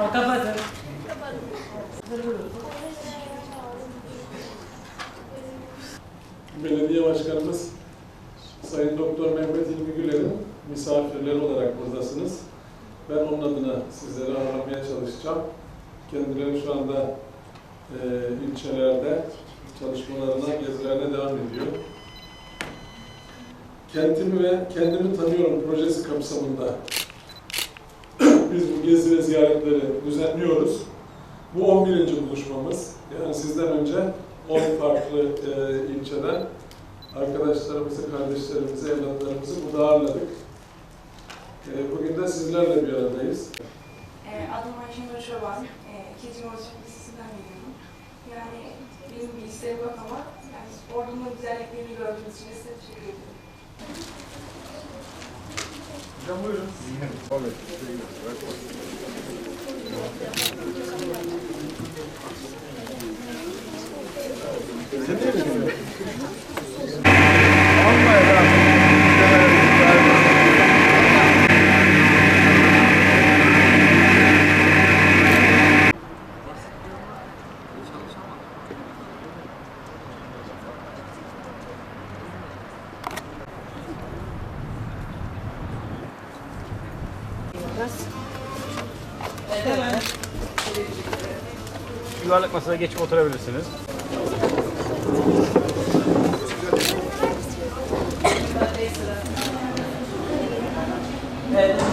Kapatın. Belediye Başkanımız Sayın Doktor Mehmet İlmi Güler'in misafirleri olarak buradasınız. Ben onun adına sizleri ağırlamaya çalışacağım. Kendileri şu anda e, ilçelerde çalışmalarına, gezilerine devam ediyor. Kentimi ve kendimi tanıyorum projesi kapsamında biz bu gezi ve ziyaretleri düzenliyoruz. Bu 11. buluşmamız. Yani sizden önce 10 farklı e, ilçeden arkadaşlarımızı, kardeşlerimizi, evlatlarımızı burada ağırladık. E, bugün de sizlerle bir aradayız. Ee, adım Ayşe Nur Çoban. Ee, ikinci Boğaziçi Lisesi'nden geliyorum. Yani benim bir isteğim yok ama yani ordunun güzelliklerini gördüğünüz için size teşekkür ederim. Thank you. Hocam buyurun. Yuvarlak masaya geçip oturabilirsiniz. Evet.